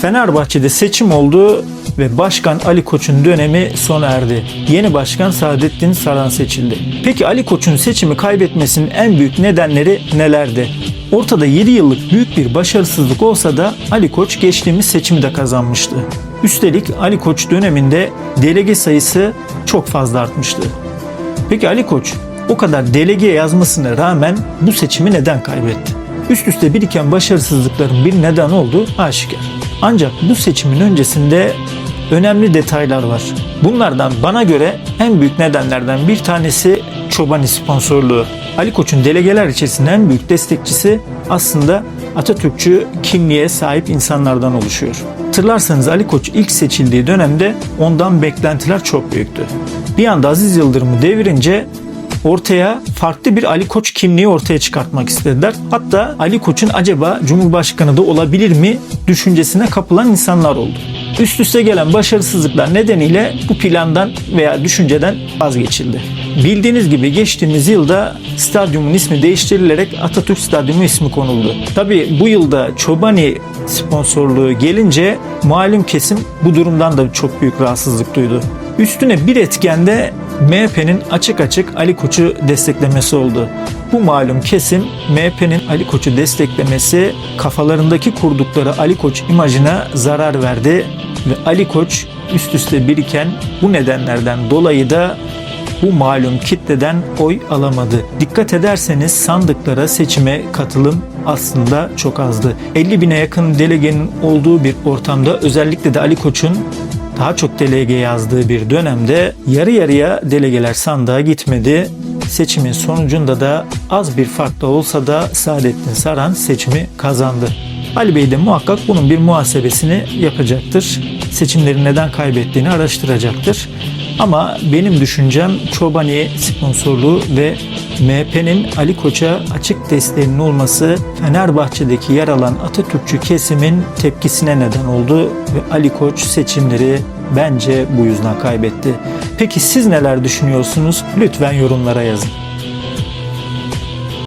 Fenerbahçe'de seçim oldu ve Başkan Ali Koç'un dönemi sona erdi. Yeni başkan Saadettin Saran seçildi. Peki Ali Koç'un seçimi kaybetmesinin en büyük nedenleri nelerdi? Ortada 7 yıllık büyük bir başarısızlık olsa da Ali Koç geçtiğimiz seçimi de kazanmıştı. Üstelik Ali Koç döneminde delege sayısı çok fazla artmıştı. Peki Ali Koç o kadar delege yazmasına rağmen bu seçimi neden kaybetti? Üst üste biriken başarısızlıkların bir neden olduğu aşikar. Ancak bu seçimin öncesinde önemli detaylar var. Bunlardan bana göre en büyük nedenlerden bir tanesi Çobani sponsorluğu. Ali Koç'un delegeler içerisinde en büyük destekçisi aslında Atatürkçü kimliğe sahip insanlardan oluşuyor. Hatırlarsanız Ali Koç ilk seçildiği dönemde ondan beklentiler çok büyüktü. Bir anda Aziz Yıldırım'ı devirince ortaya farklı bir Ali Koç kimliği ortaya çıkartmak istediler. Hatta Ali Koç'un acaba Cumhurbaşkanı da olabilir mi düşüncesine kapılan insanlar oldu. Üst üste gelen başarısızlıklar nedeniyle bu plandan veya düşünceden vazgeçildi. Bildiğiniz gibi geçtiğimiz yılda stadyumun ismi değiştirilerek Atatürk Stadyumu ismi konuldu. Tabi bu yılda Çobani sponsorluğu gelince malum kesim bu durumdan da çok büyük rahatsızlık duydu. Üstüne bir etkende MHP'nin açık açık Ali Koç'u desteklemesi oldu. Bu malum kesim MHP'nin Ali Koç'u desteklemesi kafalarındaki kurdukları Ali Koç imajına zarar verdi ve Ali Koç üst üste biriken bu nedenlerden dolayı da bu malum kitleden oy alamadı. Dikkat ederseniz sandıklara seçime katılım aslında çok azdı. 50 bine yakın delegenin olduğu bir ortamda özellikle de Ali Koç'un daha çok delege yazdığı bir dönemde yarı yarıya delegeler sandığa gitmedi. Seçimin sonucunda da az bir farkla olsa da Saadettin Saran seçimi kazandı. Ali Bey de muhakkak bunun bir muhasebesini yapacaktır. Seçimleri neden kaybettiğini araştıracaktır. Ama benim düşüncem Çobani sponsorluğu ve MHP'nin Ali Koç'a açık desteğinin olması Fenerbahçe'deki yer alan Atatürkçü kesimin tepkisine neden oldu ve Ali Koç seçimleri bence bu yüzden kaybetti. Peki siz neler düşünüyorsunuz? Lütfen yorumlara yazın.